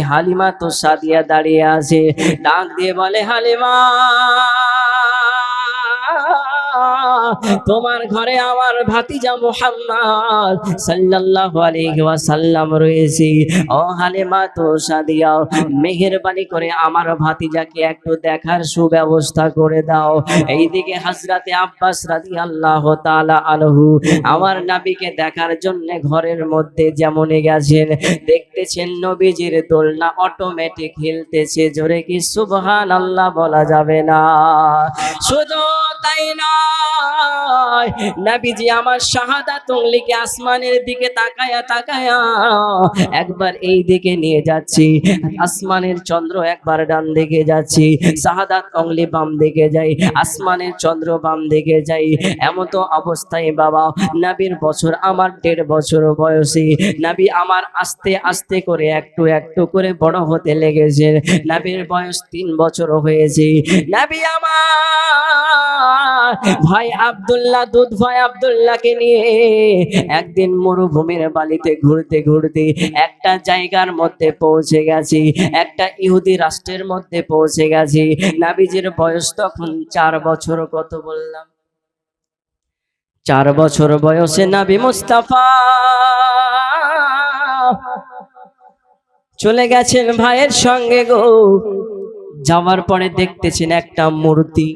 হালিমা তো সাদিয়া দাঁড়িয়ে আছে। ডাক দিয়ে বলে হালিমা! তোমার ঘরে আমার ভাতিজা মুহাম্মদ সাল্লাল্লাহু আলাইহি ওয়াসাল্লাম রয়েছে। ও হালিমা তো সাদিয়া মেহেরবানি করে আমার ভাতিজাকে একটু দেখার সুব্যবস্থা করে দাও। এইদিকে হযরতে আব্বাস রাদিয়াল্লাহু তাআলা আনহু, আমার নবীকে দেখার জন্য ঘরের মধ্যে যেমনই গেছেন, দেখতেছেন নবীজির দোলনা অটোমেটিক হিলতেছে, জোরে কি সুবহান আল্লাহ বলা যাবে না। শুধু তাই নয়। নবীজি আমার শাহাদাত উংলিকে আসমানের দিকে তাকায়া তাকায়া একবার এই দিকে নিয়ে যাচ্ছি, আসমানের চন্দ্র একবার ডান দিকে যাচ্ছি, শাহাদাত অংলি বাম দিকে যাই, আসমানের চন্দ্র বাম দিকে যাই। এমন তো অবস্থায় বাবা, নাবির বছর আমার দেড় বছর বয়সী। নাবি আমার আস্তে আস্তে করে একটু একটু করে বড় হতে লেগেছে। নাবির বয়স তিন বছর হয়েছে। নাবি আমার ভাই আব্দুল্লাহ, দুধ ভাই আব্দুল্লাহকে নিয়ে একদিন মরুভূমির বালিতে ঘুরতে ঘুরতে একটা জায়গার মধ্যে পৌঁছে গেছি, একটা ইহুদি রাষ্ট্রের মধ্যে পৌঁছে গেছি। নাবিজির বয়স তখন চার বছর, কত বললাম? চার বছর বয়সে নাবি মুস্তাফা চলে গেছেন ভাইয়ের সঙ্গে গো। যাওয়ার পরে দেখতেছেন একটা মূর্তি।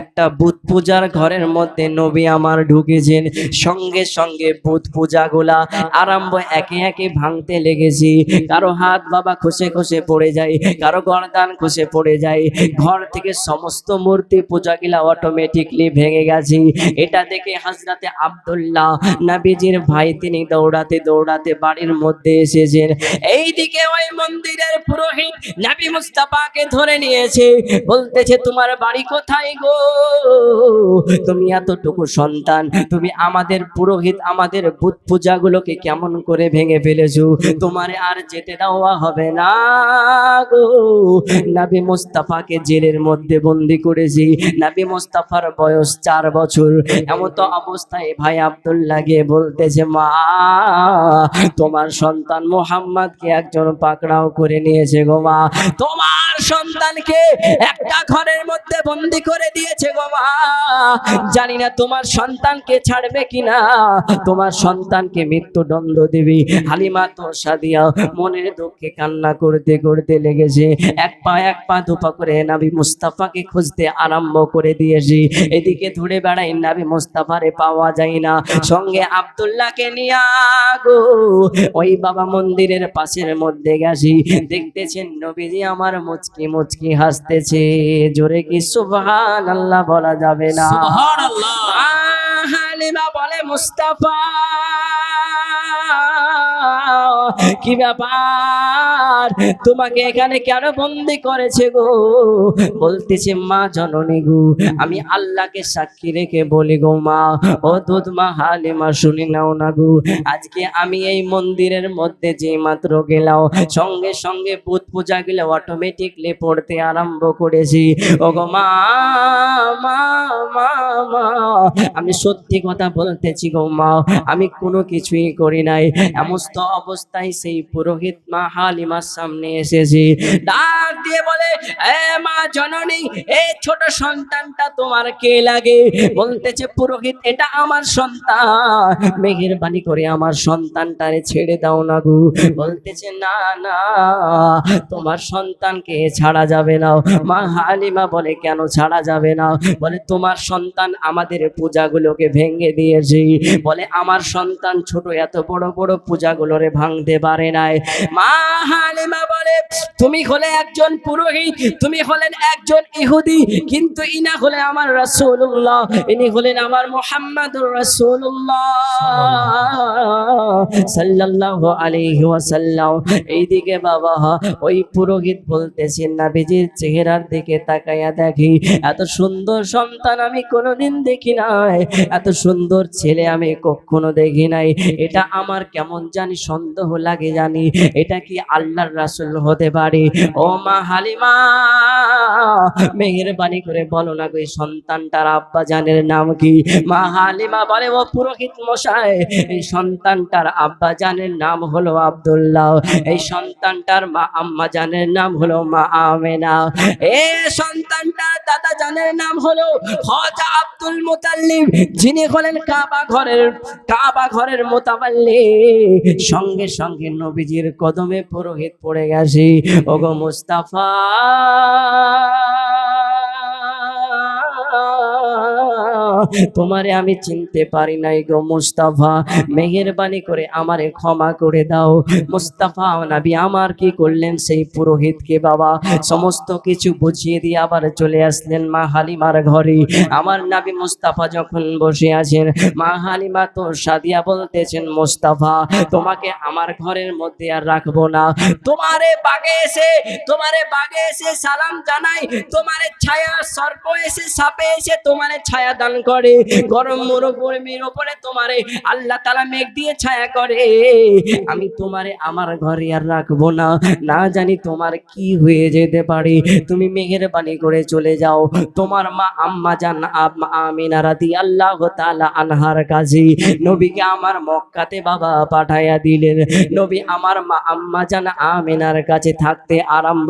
একটা বুধ পূজার ঘরের মধ্যে নবী আমার ঢুকেছেন। সঙ্গে সঙ্গে বুধ পূজাগুলা আরম্ভ একে একে ভাঙতে লেগেছি। কারও হাত বাবা খসে খসে পড়ে যায়, কারও গরদান খসে পড়ে যায়। ঘর থেকে সমস্ত মূর্তি পূজাগুলা অটোমেটিকলি ভেঙে গেছি। এটা দেখে হাজরাতে আবদুল্লাহ নাবিজির ভাই তিনি দৌড়াতে দৌড়াতে বাড়ির মধ্যে এসেছেন। এইদিকে ওই মন্দিরের পুরোহিত নাবি মুস্তাফাকে ধরে নিয়েছে। বলতেছে, তোমার বাড়ি কোথায় গো? তুমি এতটুকু সন্তান, তুমি আমাদের পুরোহিত, আমাদের বুধ পূজাগুলোকে কেমন করে ভেঙে ফেলেছো? তোমার আর যেতে দেওয়া হবে না গো। নবী মুস্তাফাকে জেলের মধ্যে বন্দি করেছি। নবী মুস্তাফার বয়স চার বছর। এমন তো অবস্থায় ভাই আব্দুল্লাহ গিয়ে বলতেছে, মা, তোমার সন্তান মোহাম্মদকে একজন পাকড়াও করে নিয়েছে গো মা। তোমার সন্তানকে একটা ঘরের বন্দি করে দিয়েছে গো মা। জানি না তোমার সন্তানকে ছাড়বে কিনা। তোমার সন্তানকে মৃত্যুদণ্ড দেবে। হালিমা তো সাদিয়া মনের দুঃখে কান্না করতে করতে লেগেছে। এক পা এক পা দুপা করে নাবি মুস্তাফাকে খুঁজতে আরম্ভ করে দিয়েছি। এদিকে ধরে বেড়াই নাবি মুস্তাফারে পাওয়া যায় না। সঙ্গে আব্দুল্লাহকে নিয়ে গো। ওই বাবা মন্দিরের পাশের মধ্যে গেছি। দেখতেছেন নবীজি আমার মুচকি মুচকি হাসতেছে। জোরে কি সুবহান আল্লাহ বলা যাবে না। সুবহানাল্লাহ। আহ, হালিমা বলে মুস্তাফা। কি ব্যাপার? তোমাকে এখানে কেন বন্দি করেছে গো? বলতেছে, মা জননী গো, আমি আল্লাহকে সাক্ষী রেখে বলি গো মা। ও দুধ মা হালিমা শুনি নাও না গো। আজকে আমি এই মন্দিরের মধ্যে যে মাত্র গেলাম, সঙ্গে সঙ্গে বুধ পূজা গেলে অটোমেটিকলি পড়তে আরম্ভ করেছি। ও গো মা মা আমি সত্যি কথা বলতেছি গো মা, আমি কোনো কিছুই করি নাই। এমস্ত অবস্থায় সেই পুরোহিত মা হালিমার সামনে এসেছি। ডাক দিয়ে বলে, এ মা জননী এই ছোট সন্তানটা তোমার কে লাগে? বলতেছে, পুরোহিত, এটা আমার সন্তান। মেহেরবানি করে আমার সন্তানটারে ছেড়ে দাও না গো। বলতেছে, না না, তোমার সন্তানকে ছাড়া যাবে না। মা হালিমা বলে, কেন ছাড়া যাবে না? বলে, তোমার সন্তান আমাদের পূজাগুলোকে ভেঙে দিয়েছি। বলে, আমার সন্তান ছোট, এত বড় বড় পূজাগুলোরে ভাঙতে পারে নাই। মা হালিমা বলে, তুমি হলে একজন পুরোহিত, তুমি হলেন একজন ইহুদি, কিন্তু ইনা হলে আমার রাসূলুল্লাহ, ইনি হলেন আমার মুহাম্মাদুর রাসূলুল্লাহ। সাল্লাল্লাহু আলাইহি ওয়াসাল্লাম, এইদিকে বাবা, ওই পুরোহিত বলতেছেন, নবীজির চেহারার দিকে তাকায়া দেখি, এত সুন্দর সন্তান আমি কোনোদিন দেখি নাই। এত সুন্দর ছেলে আমি কখনো দেখি নাই। এটা আমার কেমন জানি সন্দেহ লাগে জানি। এটা কি আল্লাহর রাসূল হতে পারে? ও মা হালিমা, মেহেরবানি করে বলো না গো সন্তানটার আব্বা জানের নাম কি? মা হালিমা বলে, ও পুরোহিত মশাই, এই সন্তানটার আব্বা জানের নাম হলো আব্দুল্লাহ। এই সন্তানটার মা আম্মা জানের নাম হলো মা আমেনা। এ সন্তানটার দাদা জানের নাম হলো হজা আব্দুল মুতাল্লিব, যিনি হলেন কাবা ঘরের কাবা ঘরের মোতাবাল্লি সঙ্গে সঙ্গে নবীজির কদমে পুরোহিত পড়ে গেছি। ওগো মুস্তাফা! তোমারে আমি চিনতে পারি নাই গো মুস্তাফা। মেহেরবানি করে আমারে ক্ষমা করে দাও। মুস্তাফা নাবি, আমার কি করলেন সেই পুরোহিতকে বাবা? সমস্ত কিছু বুঝিয়ে দিয়ে আবার চলে আসলেন মা হালিমার ঘরে। আমার নাবি মুস্তাফা যখন বসে আছেন, মা হালিমা তো সাদিয়া বলতেছেন, মুস্তাফা, তোমাকে আমার ঘরের মধ্যে আর রাখব না। তোমারে বাগে এসে, তোমারে বাগে এসে সালাম জানাই। তোমারে ছায়া, সর্প এসে, সাপে এসে তোমারে ছায়া দান করে গরম মরুভূমির উপরে তোমারে আল্লাহ তালা মেঘ দিয়ে ছায়া করে। আমি তোমারে আমার ঘরে আর রাখব না। না জানি তোমার কি হয়ে যেতে পারে। তুমি মেহেরবানি করে চলে যাও। তোমার মা আম্মা জান আমিনা রাদি আল্লাহ তাআলা আনহার কাছে। নবীকে আমার মক্কাতে বাবা পাঠাইয়া দিলেন। নবী আমার মা আম্মা জান, আমিনার কাছে থাকতে আরম্ভ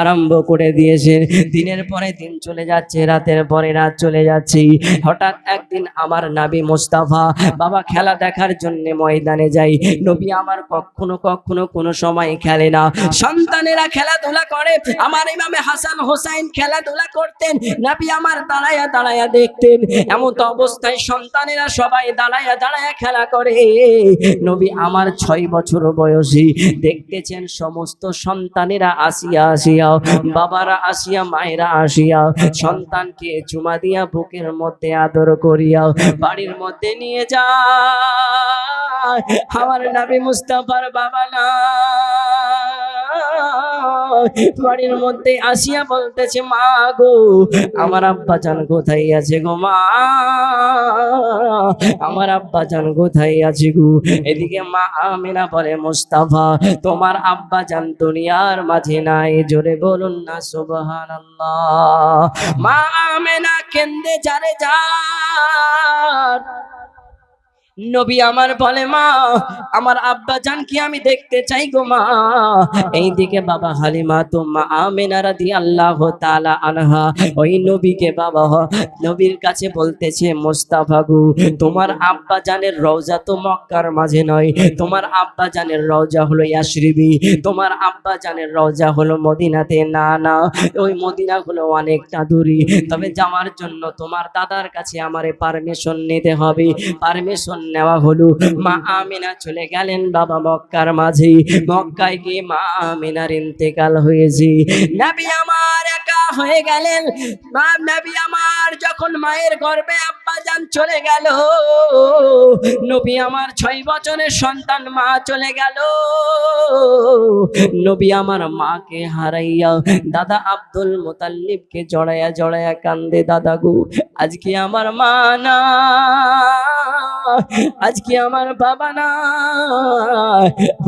আরম্ভ করে দিয়েছেন দিনের পরে দিন চলে যাচ্ছে, রাতের পরে রাত চলে যাচ্ছে। হঠাৎ একদিন আমার নাবি মোস্তাফা বাবা খেলা দেখার জন্য ময়দানে যাই নবী আমার কখনো কখনো কোনো সময় খেলে না। সন্তানেরা খেলাধুলা করে, আমার ইমামে হাসান হোসাইন খেলাধুলা করতেন, নাবি আমার দাঁড়ায়া দাঁড়ায়া দেখতেন। এমন তো অবস্থায় সন্তানেরা সবাই দাঁড়ায়া দাঁড়ায়া খেলা করে। নবী আমার ছয় বছর বয়সী, দেখতেছেন সমস্ত সন্তানেরা আসিয়া আসিয়া বাবারা আসিয়া মায়েরা আসিয়া সন্তানকে চুমা দিয়া বুকের মধ্যে আদর করিয়া বাড়ির মধ্যে নিয়ে যায়। আমার নাবি মুস্তাফার বাবা না। বাড়ির মধ্যে আসিয়া বলতেছে মা গো আমার আব্বা জান কোথায় আছে গো মা? আমার আব্বা জান কোথায় আছে গো? এদিকে মা আমিনা বলে মুস্তাফা তোমার আব্বা জান দুনিয়ার মাঝে নাই জোরে বলুন না সুবহান মা আমেনা কেন্দে যারে যার নবী আমার বলে, মা, আমার আব্বা জান কি আমি দেখতে চাই গো মা? এইদিকে বাবা হালিমা তো মা আমেনা রাদিয়াল্লাহু তাআলা আনহা, ওই নবীকে বাবা নবীর কাছে বলতেছে, মোস্তাফা গো, তোমার আব্বা জানের রওজা তো মক্কার মাঝে নয়। তোমার আব্বা জানের রওজা হলো ইয়াশরিবি, তোমার আব্বা জানের রওজা হলো মদিনাতে। না না, ওই মদিনা হলো অনেকটা দূরে। তবে যাওয়ার জন্য তোমার দাদার কাছে আমারে পারমিশন নিতে হবে। পারমিশন নেওয়া হলো। মা আমিনা চলে গেলেন বাবা মক্কার মাঝে। মক্কায় গিয়ে মা আমিনার ইন্তেকাল হয়েছে। নবী আমার একা হয়ে গেলেন। মা, নবী আমার যখন মায়ের গর্ভে আব্বা যান চলে গেল। নবী আমার ছয় বছরের সন্তান মা চলে গেল। নবী আমার মাকে হারাইয়া দাদা আব্দুল মোতাল্লিবকে জড়াইয়া জড়াইয়া কান্দে, দাদা গো, আজকে আমার মা না আজকে আমার বাবা না।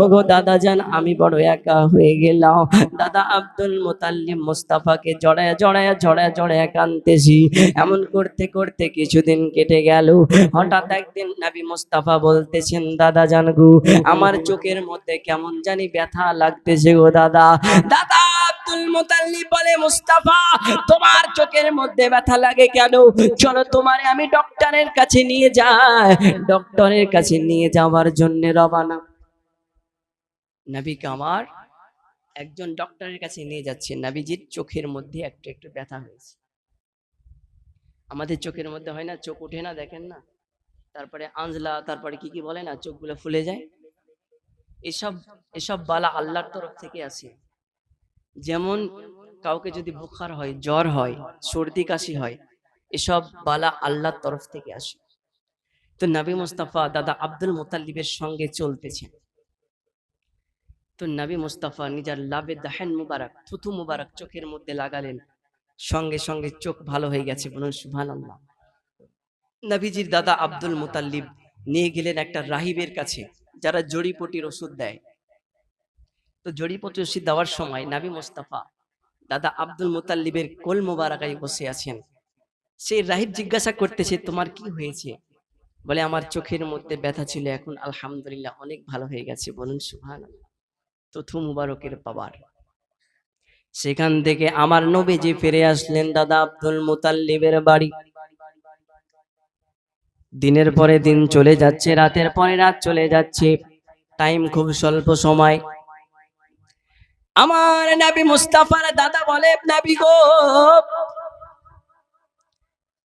ওগো দাদা জান, আমি বড় একা হয়ে গেলাম। দাদা আব্দুল মোতাল্লিব মোস্তাফাকে জড়ায়া জড়ায়া জড়ায়া জড়ায়া কানতেছি এমন করতে করতে কিছুদিন কেটে গেল। হঠাৎ একদিন নাবি মোস্তাফা বলতেছেন, দাদা জান গো, আমার চোখের মধ্যে কেমন জানি ব্যথা লাগতেছে গো দাদা। দাদা মুস্তাফা, তোমার চোখের মধ্যে ব্যথা লাগে কেন? চলো তোমারে আমি ডক্টরের কাছে নিয়ে যাই। ডক্টরের কাছে নিয়ে যাওয়ার জন্য রবানা নবী কামার একজন ডক্টরের কাছে নিয়ে যাচ্ছে। নবীজির চোখের মধ্যে একটু একটু ব্যথা হয়েছে। আমাদের চোখের মধ্যে হয় না? চোখ ওঠে না, দেখেন না? তারপরে আঞ্জলা তারপরে কি কি বলে না? চোখগুলো ফুলে যায়। এসব এসব বালা আল্লাহর তরফ থেকে আসে যেমন কাউকে যদি বুখার হয়, জ্বর হয়, সর্দি কাশি হয়, এসব বালা আল্লাহর তরফ থেকে আসে। তো নবী মুস্তাফা দাদা আব্দুল মোতাল্লিবের সঙ্গে চলতেছেন তো নবী মুস্তাফা নিজের লাভে দাহেন মুবারক, থুথু মুবারক চোখের মধ্যে লাগালেন। সঙ্গে সঙ্গে চোখ ভালো হয়ে গেছে, বলুন সুভান আল্লাহ নবীজির দাদা আব্দুল মুতাল্লিব নিয়ে গেলেন একটা রাহিবের কাছে, যারা জড়িপটির ওষুধ দেয়। তো জড়িপতি রশি দেওয়ার সময় নাবি মোস্তাফা, দাদা আব্দুল মোতাল্লিবের কোল মোবারকায় বসে আছেন। সেই রাহিব জিজ্ঞাসা করতেছে, তোমার কি হয়েছে? বলে, আমার চোখের মধ্যে ব্যথা ছিল, এখন আলহামদুলিল্লাহ অনেক ভালো হয়ে গেছে, বলুন সুহান তথু মুবারকের পাবার সেখান থেকে আমার নবীজি ফিরে আসলেন দাদা আব্দুল মুতাল্লিবের বাড়ি। দিনের পরে দিন চলে যাচ্ছে, রাতের পরে রাত চলে যাচ্ছে। টাইম খুব স্বল্প সময়। আমার নাবি মুস্তাফার দাদা বলে, নাবি গো,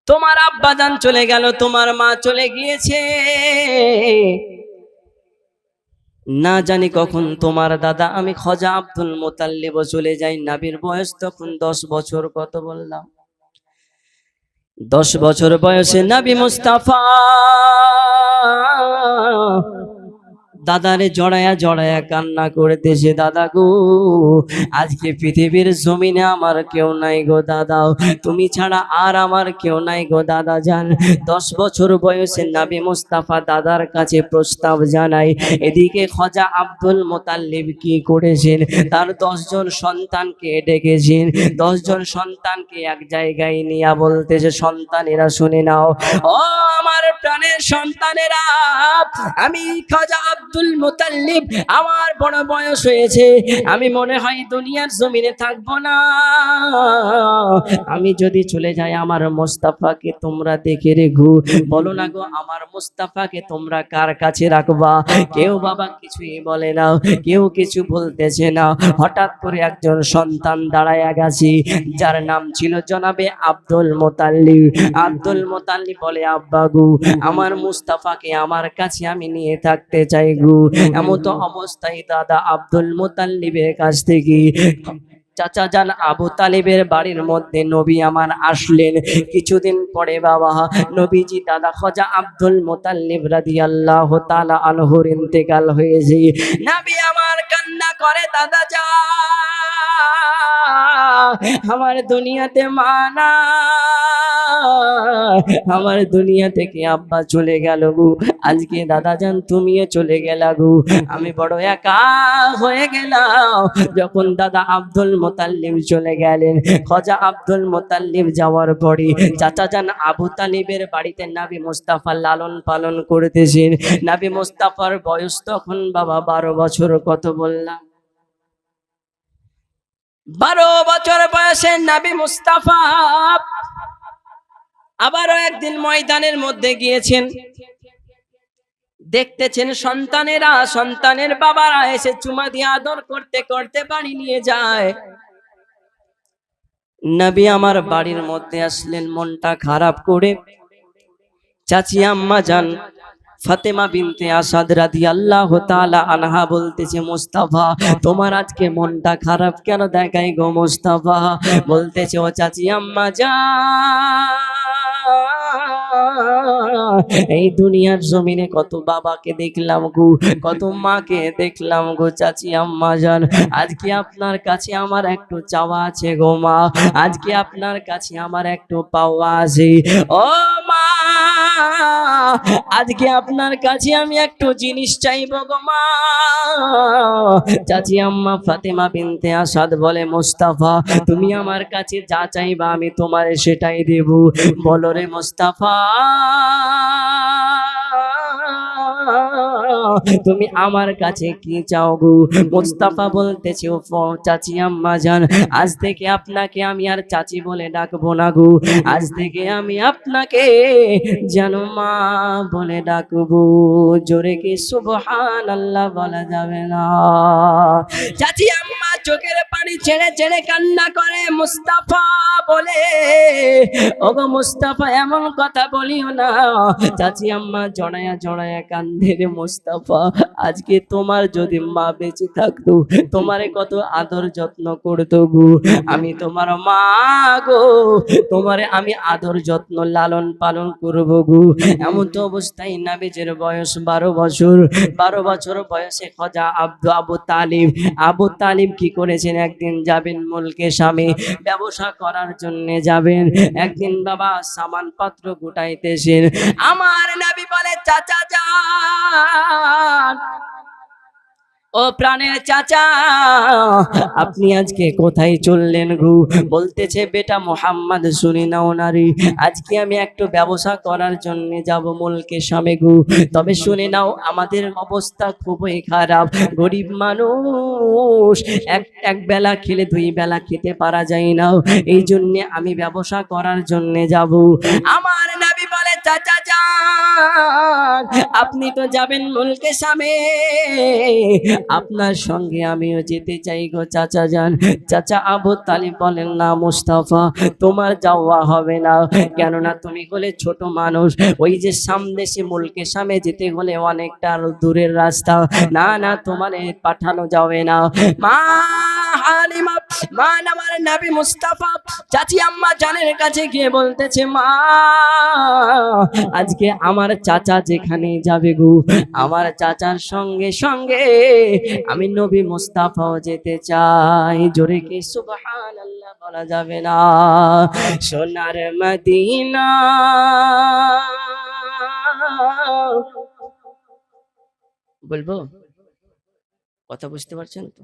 তোমার আব্বাজান চলে গেল, তোমার মা চলে গিয়েছে। না জানি কখন তোমার দাদা, আমি খজা আব্দুল মোতাল্লিব চলে যাই, নাবির বয়স তখন দশ বছর, কত বললাম? দশ বছর বয়সে নাবি মুস্তাফা দাদারে জড়ায়া জড়ায়া কান্না করতেছে, দাদা গো, আজকে পৃথিবীর জমিনে আমার কেউ নাই গো দাদা। তুমি ছাড়া আর আমার কেউ নাই গো দাদা জান। দশ বছর বয়সে নাবি মুস্তাফা দাদার কাছে প্রস্তাব জানাই, এদিকে খজা আব্দুল মোতাল্লিব কি করেছেন? তার দশজন সন্তানকে ডেকেছেন। দশজন সন্তানকে এক জায়গায় নিয়ে বলতেছে, সন্তানেরা শুনে নাও। ও আমার প্রাণের সন্তানেরা, আমি খাজা আব্দুল মুতাল্লিব, আমার বড় বয়স হয়েছে। আমি মনে হয় দুনিয়ার জমিনে থাকব না। আমি যদি চলে যাই আমার মোস্তাফাকে, তোমরা দেখে রেখো। বলো না গো, আমার মোস্তাফাকে তোমরা কার কাছে রাখবা? কেউ বাবা কিছুই বলে না, কেউ কিছু বলতেছে না। হঠাৎ করে একজন সন্তান দাঁড়ায় গেছে, যার নাম ছিল জনাবে আব্দুল মোতাল্লি আব্দুল মোতাল্লি বলে, আব্বা গু, আমার মুস্তাফাকে আমার কাছে আমি নিয়ে থাকতে চাই গু। এমন তো অবস্থায় দাদা আব্দুল মোতাল্লিবের কাছ থেকে চাচা যান আবু তালিবের বাড়ির মধ্যে নবী আমার আসলেন। কিছুদিন পরে বাবা, নবীজি দাদা খজা আব্দুল মোতাল্লিব আল্লাহ তালা আনহুর ইন্তেকাল হয়েছে। নবী আমার কান্না করে, দাদা যা, আমার দুনিয়াতে মানা আমার দুনিয়া থেকে আব্বা চলে গেল গু। আজকে দাদা যান, তুমিও চলে গেলা গু। আমি বড় একা হয়ে গেলাম, যখন দাদা আব্দুল মোতাল্লিম চলে গেলেন। খজা আব্দুল মোতাল্লিম যাওয়ার পরে চাচা যান আবু তালিবের বাড়িতে নাবি মুস্তাফা লালন পালন করতেছেন। নাবি মুস্তাফার বয়স তখন বাবা বারো বছর, কত বললাম? বারো বছর বয়সে নাবি মুস্তাফা আবারও একদিন ময়দানের মধ্যে গিয়েছেন। দেখতেছেন সন্তানেরা, সন্তানের বাবারা এসে চুমা দিয়ে আদর করতে করতে বাড়ি নিয়ে যায়। নবী আমার বাড়ির মধ্যে আসলেন, মনটা খারাপ করে। চাচি, আম্মা যান, ফাতেমা বিনতে আসাদ আল্লাহ তাআলা আনহা বলতেছে, মুস্তাফা, তোমার আজকে মনটা খারাপ কেন দেখাই গো মুস্তাফা? বলতেছে, ও চাচি, আম্মা যা এই দুনিয়ার জমিনে কত বাবাকে দেখলাম গো, কত মাকে দেখলাম গো, চাচি, আম্মা, জান। আজকে আপনার কাছে আমার একটু চাওয়া আছে গো মা। আজকে আপনার কাছে আমার একটু পাওয়া আছে। ও আজকে আপনার কাছে আমি একটু জিনিস চাইব গো চাচি আম্মা ফাতেমা বিনতে আসাদ বলে, মোস্তাফা, তুমি আমার কাছে যা চাইবা আমি তোমার সেটাই দেব। বলো রে, মোস্তাফা। তুমি আমার কাছে কি চাও গো? মোস্তাফা বলতেছে ও চাচি আম্মা জান আজ থেকে আপনাকে আমি আর চাচি বলে ডাকবো না গো। আজ থেকে আমি আপনাকে যেন মা বলে ডাকবো। জোরে কি সুবহান আল্লাহ বলা যাবে না? চাচি আম্মা চোখের পানি ছেড়ে ছেড়ে কান্না করে মুস্তাফা বলে, ওগো মুস্তাফা, এমন কথা বলিও না। চাচি আম্মা জড়ায়া জড়ায়া কান্দে রে মুস্তাফা, আজকে তোমার যদি মা বেঁচে থাকতো, তোমারে কত আদর যত্ন করতো গো। আমি তোমার মা গো, তোমারে আমি আদর যত্ন লালন পালন করব গো। এমন তো অবস্থায় নাবিজের বয়স বারো বছর বারো বছর বয়সে খজা আব্দু আবু তালিব আবু তালিব কি করেছেন? একদিন যাবেন মুলকে স্বামী, ব্যবসা করার জন্য যাবেন। একদিন বাবা সামান পত্র গুটাইতেছেন। আমার নাবি বলে, চাচা যান। ও প্রাণের চাচা, আপনি আজকে কোথায় চললেন গু? বলতেছে, বেটা মোহাম্মদ, শুনি নাও নারী, আজকে আমি একটু ব্যবসা করার জন্য যাব মুলকে সামে গু। তবে শুনে নাও, আমাদের অবস্থা খুবই খারাপ। গরিব মানুষ, এক এক বেলা খেলে দুই বেলা খেতে পারা যায় না। এই জন্যে আমি ব্যবসা করার জন্য যাব। আমার চাচা যান আপনি তো যাবেন মুলকে সামে। আপনার সঙ্গে আমিও যেতে চাই গো চাচা যান চাচা আবু তালিব বলেন, না মুস্তাফা, তোমার যাওয়া হবে না। কেননা তুমি হলে ছোট মানুষ। ওই যে সামদেশে মুলকে সামনে যেতে হলে অনেকটা দূরের রাস্তা। না না, তোমার পাঠানো যাবে না। মা হালিমা মা আমার নবী মুস্তাফা, চাচি আম্মা জানের কাছে গিয়ে বলতেছে, মা, আজকে আমার চাচা যেখানে যাবে গো, আমার চাচার সঙ্গে সঙ্গে আমি নবী মুস্তাফাও যেতে চাই। জোরে কি সুবহানাল্লাহ বলা যাবে না? সোনার মদিনা। বলব? কথা বুঝতে পারছেন? তো